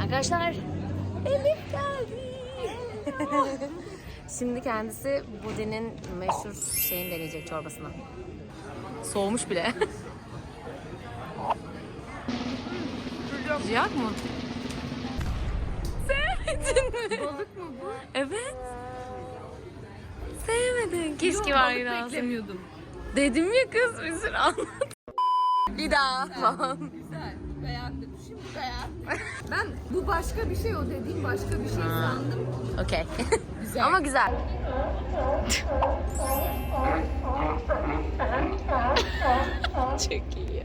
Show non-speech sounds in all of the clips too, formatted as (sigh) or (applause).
Arkadaşlar Elif geldi. (laughs) Şimdi kendisi Budi'nin meşhur şeyini deneyecek çorbasını. Soğumuş bile. (laughs) Sıcak mı? Sevmedin mi? Balık mı bu? Evet. Sevmedin. Keşke var yine beklemiyordum. Dedim ya kız bir sürü anlat. Bir daha falan. Güzel. Beğendim. Şimdi beğendim. ben bu başka bir şey o dediğim başka bir şey sandım. Okey. (laughs) Güzel. Ama güzel. Çok iyi.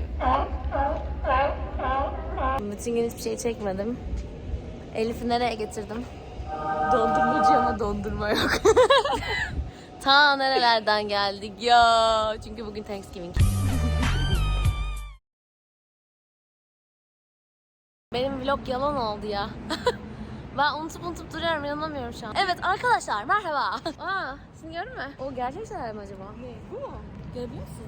Bütün gün hiçbir şey çekmedim. Elif'i nereye getirdim? Dondurmacı ama dondurma yok. (laughs) Ta nerelerden geldik ya. Çünkü bugün Thanksgiving. Benim vlog yalan oldu ya. (laughs) ben unutup unutup duruyorum inanamıyorum şu an. Evet arkadaşlar merhaba. (laughs) Aa, şimdi gördün mü? O gerçek şeyler mi acaba? Ne? Bu mu? Görebiliyor musun?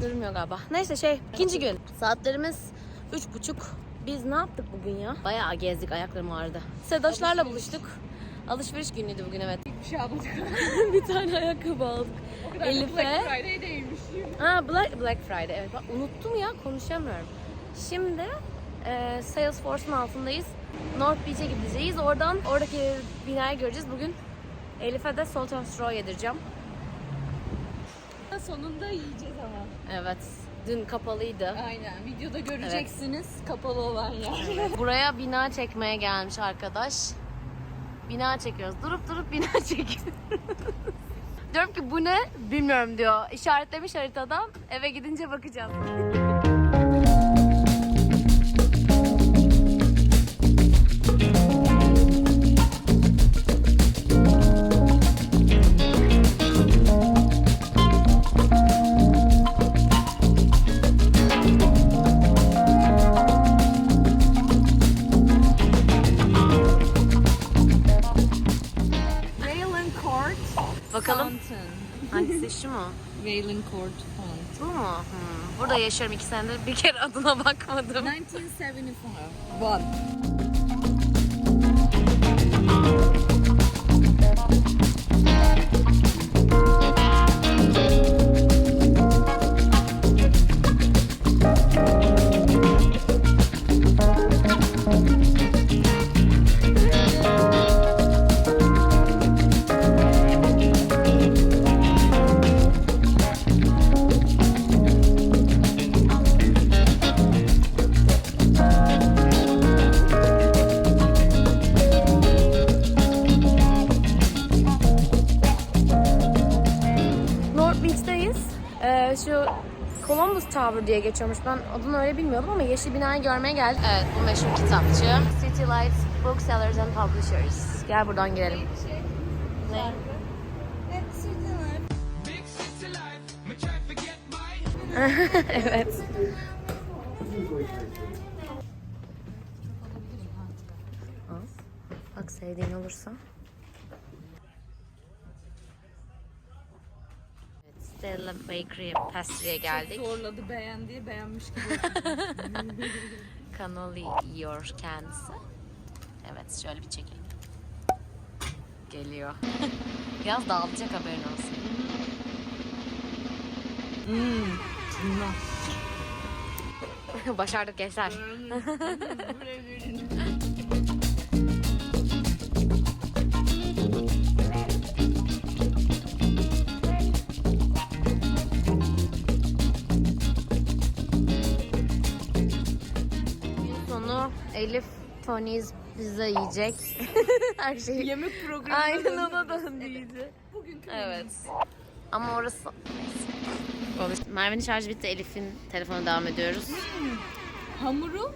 Görünmüyor galiba. Neyse şey ikinci gün. Saatlerimiz üç buçuk. Biz ne yaptık bugün ya? Bayağı gezdik ayaklarım ağrıdı. Sedoşlarla buluştuk. Alışveriş günüydü bugün evet. Bir şey almadık. (laughs) bir tane ayakkabı aldık. O kadar Elif'e- Black Friday değilmiş. Ha Black, Black Friday evet. Bak, unuttum ya konuşamıyorum. Şimdi e, Salesforce'un altındayız. North Beach'e gideceğiz. Oradan oradaki binayı göreceğiz. Bugün Elif'e de Salt and Straw yedireceğim. Sonunda yiyeceğiz ama. Evet. Dün kapalıydı. Aynen. Videoda göreceksiniz kapalı olan yer. Buraya bina çekmeye gelmiş arkadaş. Bina çekiyoruz. Durup durup bina (laughs) çekiyoruz. Diyorum ki bu ne? Bilmiyorum diyor. İşaretlemiş haritadan. Eve gidince bakacağız. Bakalım hangisi şu mu? Wayland Court Fountain. Bu mu? Hmm. Burada yaşıyorum iki senedir. Bir kere adına bakmadım. 1975. One. Tower diye geçiyormuş. Ben adını öyle bilmiyordum ama yeşil binayı görmeye geldik. Evet bu meşhur kitapçı. City Lights Booksellers and Publishers. Gel buradan girelim. Ne? evet. Al. Bak sevdiğin olursa. Stella Bakery Pastry'e geldik. Zorladı beğen diye beğenmiş gibi. (laughs) Cannoli yiyor kendisi. Evet şöyle bir çekelim. Geliyor. (laughs) Biraz dağılacak haberin olsun. (laughs) Başardık gençler. Elif Tony's pizza yiyecek. (laughs) Her şey. Yemek programı. Aynen ona döndü iyice. Bugünkü Evet. Ama orası... Neyse. Merve'nin şarjı bitti. Elif'in telefonu devam ediyoruz. Hamuru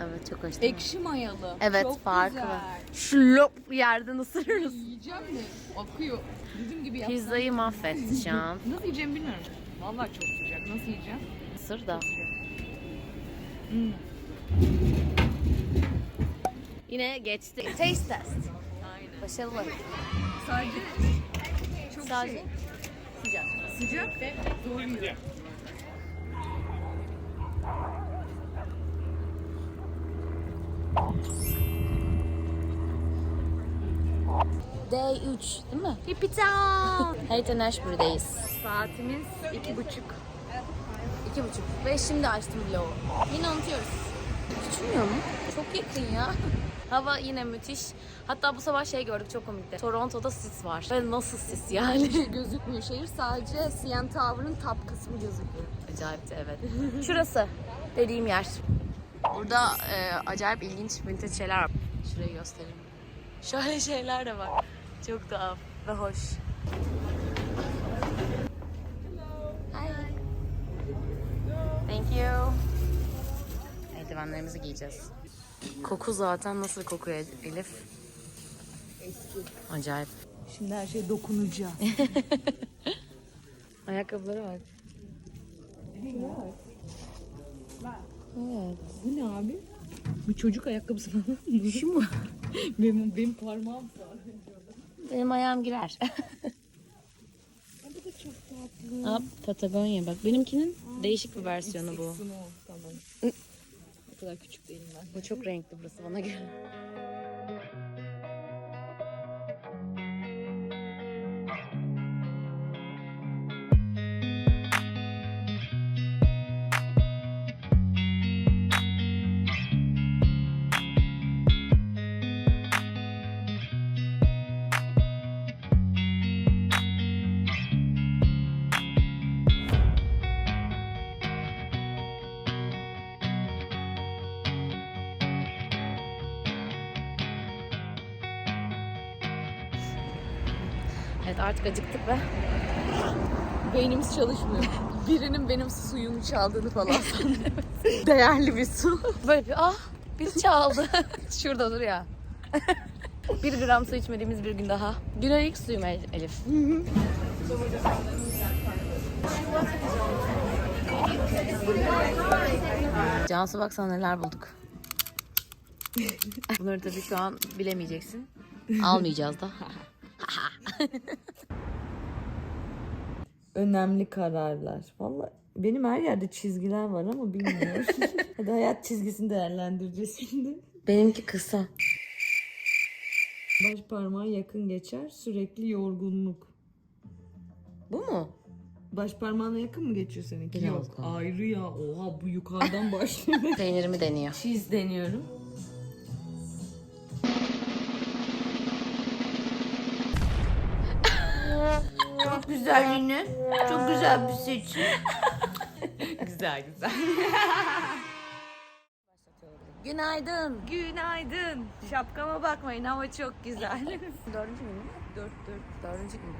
Evet çok hoş değil mi? ekşi mayalı. Evet Çok güzel. var. Şlop yerden ısırırız. Yiyeceğim mi? Akıyor. Bizim gibi yapsam. Pizzayı mahvetti şu an. (laughs) Nasıl yiyeceğimi bilmiyorum. Vallahi çok sıcak. Nasıl yiyeceğim? Isır da. Hmm. Yine geçti. Taste test. Aynen. Başarılı. Sadece çok Sadece şey. sıcak. Sıcak ve zor yiyor. Day 3 değil mi? Hippie Town. (laughs) Hayden Ashbury'deyiz. Saatimiz iki buçuk. İki buçuk. Ve şimdi açtım vlogu. Yine unutuyoruz. Küçülmüyor mu? Çok yakın ya. Hava yine müthiş. Hatta bu sabah şey gördük çok komikti. Toronto'da sis var. Ve nasıl sis yani? Gözükmüyor şehir. Sadece CN Tower'ın top kısmı gözüküyor. Acayipti evet. Şurası dediğim yer. Burada e, acayip ilginç vintage şeyler var. Şurayı göstereyim. Şöyle şeyler de var. Çok tuhaf ve hoş. Hi. Thank you. Eldivenlerimizi giyeceğiz. Koku zaten nasıl kokuyor Elif? Eski. Acayip. Şimdi her şey dokunacak. (laughs) Ayakkabıları var. Evet. Bu ne abi? Bu çocuk ayakkabısı falan. (laughs) Şu mu? (laughs) benim, benim parmağım sağ. Benim ayağım girer. Bu da çok tatlı. Aa, Patagonya bak. Benimkinin değişik bir versiyonu bu. Kadar küçük değilim ben. Bu çok renkli burası bana göre. Evet artık acıktık ve Beynimiz çalışmıyor. (laughs) Birinin benim suyumu çaldığını falan sandım. Değerli bir su. böyle bir ah bir çaldı. (laughs) Şurada dur ya. (laughs) bir gram su içmediğimiz bir gün daha. Günün ilk suyum El- Elif. Cansu bak sana neler bulduk. Bunları tabii şu an bilemeyeceksin. Almayacağız da. Önemli kararlar. Vallahi benim her yerde çizgiler var ama bilmiyorum. (laughs) Hadi hayat çizgisini değerlendireceğiz şimdi. Benimki kısa. Baş parmağı yakın geçer. Sürekli yorgunluk. Bu mu? Baş parmağına yakın mı geçiyor seninki? Biraz Yok. daha. Ayrı ya. Oha bu yukarıdan (laughs) başlıyor. Peynirimi deniyor. Çiz deniyorum. Güzel yine. Çok güzel bir seçim. (laughs) güzel güzel. (laughs) Günaydın. Günaydın. Şapkama bakmayın hava çok güzel. (laughs) Dördüncü gün mü? dört dört. Dördüncü gün.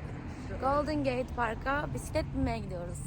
Golden Gate Park'a bisiklet binmeye gidiyoruz.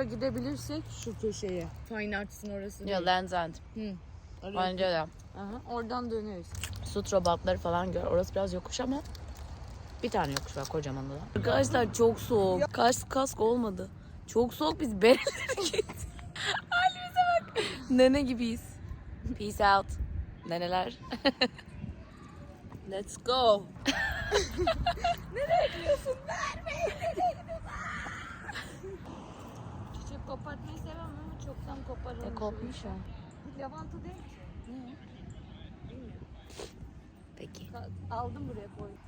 Harbor'a gidebilirsek şu köşeye. Fine Arts'ın orası. Ya Land's End. Hı. Bence de. Aha, oradan döneriz. Sutra batları falan gör. Orası biraz yokuş ama bir tane yokuş var kocaman da. Arkadaşlar çok soğuk. Kask kask olmadı. Çok soğuk biz (laughs) berelere gittik. Halimize bak. Nene gibiyiz. Peace out. Neneler. (laughs) Let's go. (laughs) Çiçek kopartmayı sevmem ama çoktan koparılmış. E kopmuş. Bu lavanta değil ki. Peki. Aldım buraya koydum.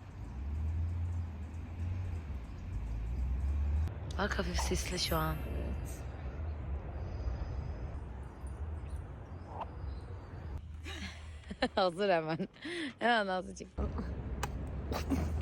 Bak hafif sisli şu an. (laughs) Hazır hemen. Hemen azıcık. (laughs)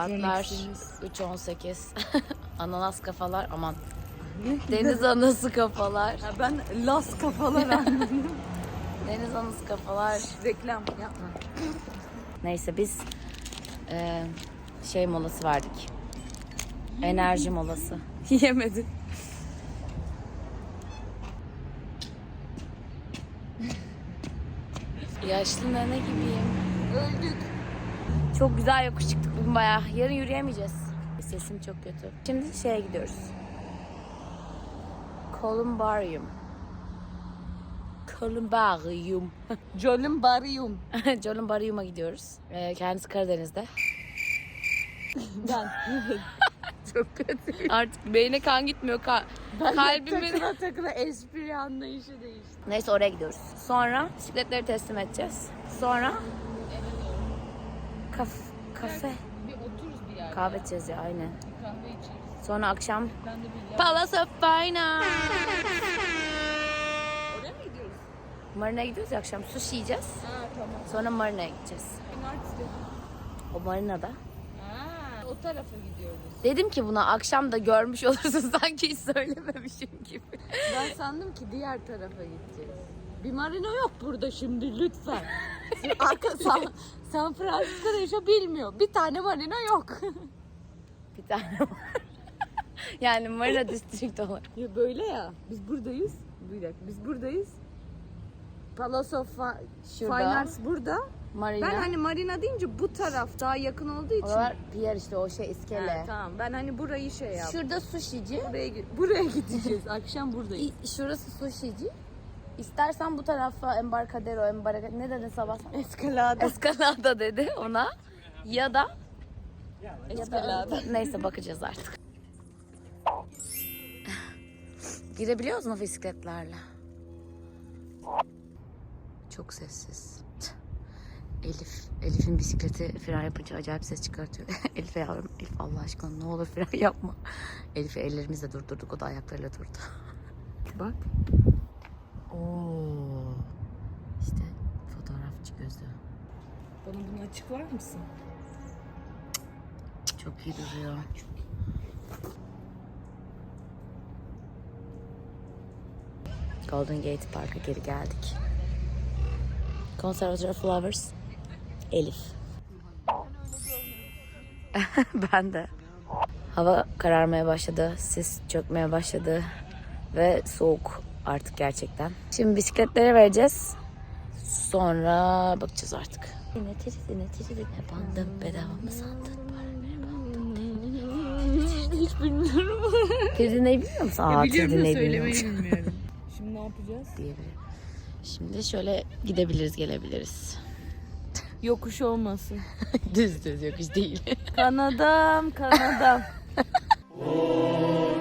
Saatler 3.18. (laughs) Ananas kafalar aman. (laughs) Deniz anası kafalar. Ha, ben las kafalar (laughs) anladım. Deniz anası kafalar. Reklam yapma. Neyse biz e, şey molası verdik. Enerji molası. Yemedi. Yaşlı nene gibiyim. Öldük. Çok güzel yokuş çıktık bugün bayağı. Yarın yürüyemeyeceğiz. Sesim çok kötü. Şimdi şeye gidiyoruz. Columbarium. Columbarium. (laughs) Jolin Barium. (laughs) Columbarium'a gidiyoruz. Ee, kendisi Karadeniz'de. Ben. (laughs) Çok kötü. Artık beyne kan gitmiyor. Ka- kalbimin... Takıla takıla espri anlayışı değişti. Neyse oraya gidiyoruz. Sonra bisikletleri teslim edeceğiz. Sonra kaf kafe Bir bir yerde. kahve içeceğiz ya aynen. Bir kahve içeriz. Sonra akşam Ben de Palace of Fine. Oraya mı gidiyoruz? Marina'ya gidiyoruz ya akşam sushi yiyeceğiz. Ha tamam. Sonra Marina'ya gideceğiz. Üniversite. O Marina'da. Ha, o tarafa gidiyoruz. Dedim ki buna akşam da görmüş (laughs) olursun sanki hiç söylememişim gibi. Ben sandım ki diğer tarafa gideceğiz. Bir marina yok burada şimdi lütfen. (laughs) Arka San, San Francisco'da yaşa bilmiyor. Bir tane marina yok. (laughs) Bir tane var. (laughs) yani Marina District olarak. ya böyle ya. Biz buradayız. Bir dakika. Biz buradayız. Palace of Fi- Şurada. Fine Arts burada. Marina. Ben hani marina deyince bu taraf daha yakın olduğu için. Oralar pier işte o şey iskele. Ha, tamam. Ben hani burayı şey yaptım. Şurada sushici. Buraya, gi- buraya gideceğiz. Akşam buradayız. İ- Şurası sushici. İstersen bu tarafa Embarcadero, Embarcadero ne dedin sabah? Eskalada. Escalada dedi ona. Ya da Eskalada. neyse bakacağız artık. Girebiliyoruz mu bisikletlerle? Çok sessiz. Elif, Elif'in bisikleti fren yapınca acayip ses çıkartıyor. (laughs) Elif'e yavrum, Elif Allah aşkına ne olur fren yapma. Elif'i ellerimizle durdurduk, o da ayaklarıyla durdu. Bak. Oo. İşte fotoğrafçı gözü. Bana bunu açıklar mısın? Çok iyi duruyor. Golden Gate Park'a geri geldik. Conservatory Flowers. Elif. (laughs) ben de. Hava kararmaya başladı. Sis çökmeye başladı. Ve soğuk artık gerçekten. Şimdi bisikletlere vereceğiz. Sonra bakacağız artık. Ne tiri ne tiri ne bandım bedava mı sandın? Hiç bilmiyorum. Tiri dinleyi bilmiyor musun? Aa, bilmiyorum. bilmiyorum. Şimdi ne yapacağız? diyebilirim. Şimdi şöyle gidebiliriz gelebiliriz. Yokuş olmasın. (laughs) düz düz yokuş değil. Kanadam, Kanadam. (laughs)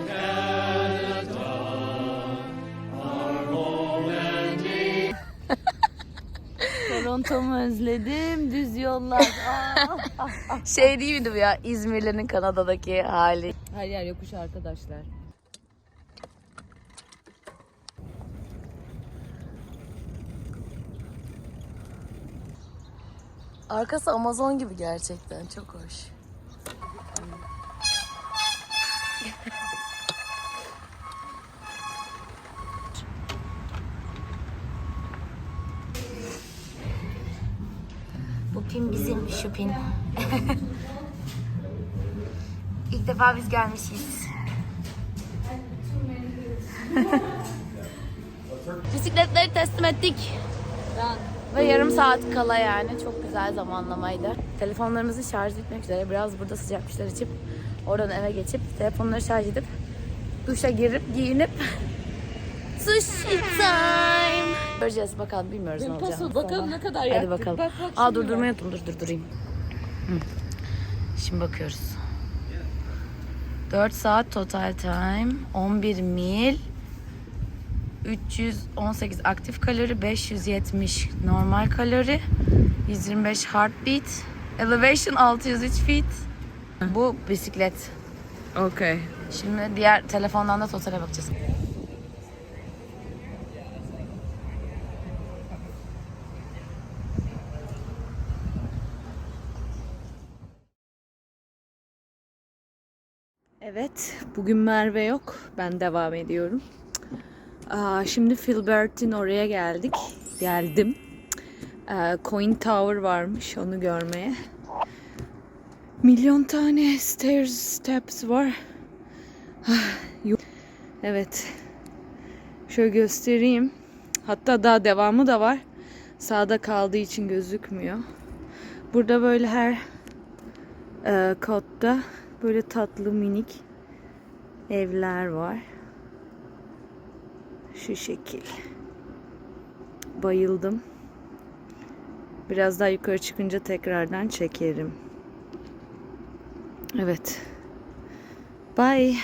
Toronto'mu özledim, düz yollar. Aa. (laughs) şey değil miydi bu ya İzmirli'nin Kanada'daki hali? Her yer yokuş arkadaşlar. Arkası Amazon gibi gerçekten çok hoş. Shopping. (laughs) İlk defa biz gelmişiz. (laughs) Bisikletleri teslim ettik. Ve yarım saat kala yani çok güzel zamanlamaydı. Telefonlarımızın şarjı bitmek üzere. Biraz burada sıcak bir içip oradan eve geçip telefonları şarj edip duşa girip giyinip (laughs) sushi time. Göreceğiz bakalım bilmiyoruz ne olacak. Paso bakalım ne kadar Hadi yaktık. bakalım. Bak, bak, Aa şimdi dur bak. durmayı unuttum. Dur dur durayım. Hı. Şimdi bakıyoruz. 4 saat total time. 11 mil. 318 aktif kalori, 570 normal kalori, 125 heartbeat, elevation 603 feet. Bu bisiklet. Okey. Şimdi diğer telefondan da totale bakacağız. Evet, bugün Merve yok. Ben devam ediyorum. Aa, şimdi Filbert'in oraya geldik. Geldim. Aa, Coin Tower varmış onu görmeye. Milyon tane stairs, steps var. Ah. Evet. Şöyle göstereyim. Hatta daha devamı da var. Sağda kaldığı için gözükmüyor. Burada böyle her e, katta böyle tatlı minik evler var. Şu şekil. Bayıldım. Biraz daha yukarı çıkınca tekrardan çekerim. Evet. Bye.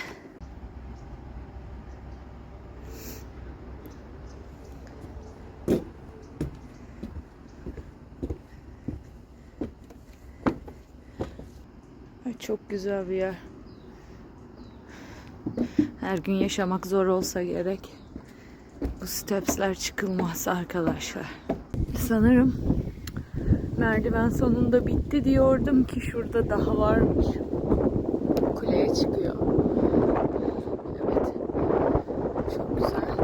Ay, çok güzel bir yer. Her gün yaşamak zor olsa gerek. Bu stepsler çıkılmaz arkadaşlar. Sanırım merdiven sonunda bitti diyordum ki şurada daha varmış. Kuleye çıkıyor. Evet. Çok güzel.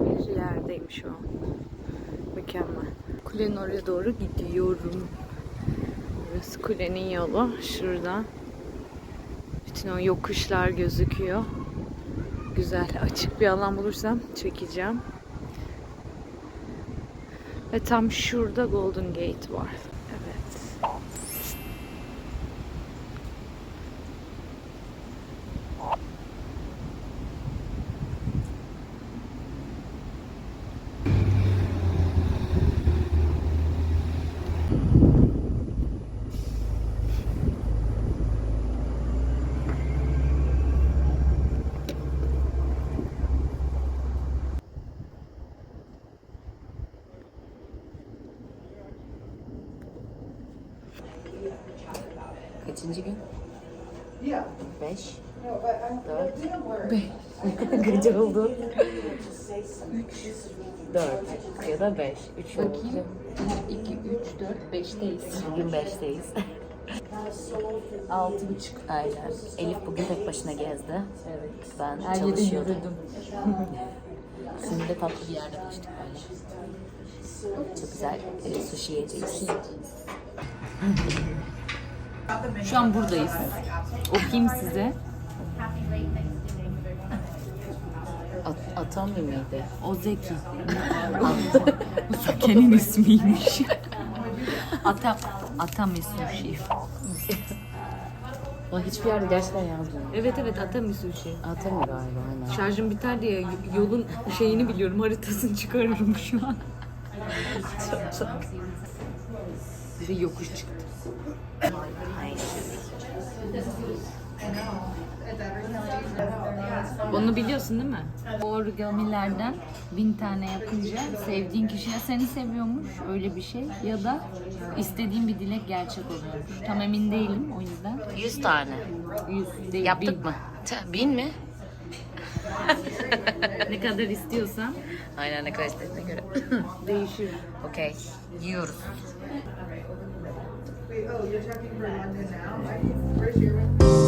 Bir yerdeyim şu an. Mükemmel. Kulenin oraya doğru gidiyorum. Burası kulenin yolu. Şuradan. Bütün o yokuşlar gözüküyor. Güzel. Açık bir alan bulursam çekeceğim. Ve tam şurada Golden Gate var. Evet. Kaçıncı gün? Beş. Dört. Beş. (laughs) Gece oldu. Üç. Dört. Ya da beş. Üç Bakayım. 2, 3, 4, 5'teyiz. Bugün beşteyiz. (laughs) Altı buçuk. Aynen. Elif bugün tek başına gezdi. Evet. Ben Her yerde çalışıyordum. yürüdüm. (laughs) Şimdi de tatlı bir yerde kaçtık böyle. Çok güzel e, sushi yiyeceğiz. Şu an buradayız. Okuyayım size. At, Atomi miydi? O Zeki. Söke'nin ismiymiş. Atam, Atami Sushi. Ama hiçbir yerde gerçekten yazmıyor. Evet evet Atami Sushi. Atomi galiba aynen. Şarjım biter diye yolun şeyini biliyorum, haritasını çıkarıyorum şu an. Bir de yokuş çıktı. Onu biliyorsun değil mi? Origamilerden bin tane yapınca sevdiğin kişi ya seni seviyormuş öyle bir şey ya da istediğin bir dilek gerçek oluyormuş. Tam emin değilim o yüzden. 100 tane. Yüz değil, Yaptık bin. mı? Tüh, Bin mi? Ne kadar istiyorsan Aynen ne kadar istediğine göre. (laughs) değişir. Okey. Yiyoruz. Wait, oh, you're checking for London now? I, Where's your room?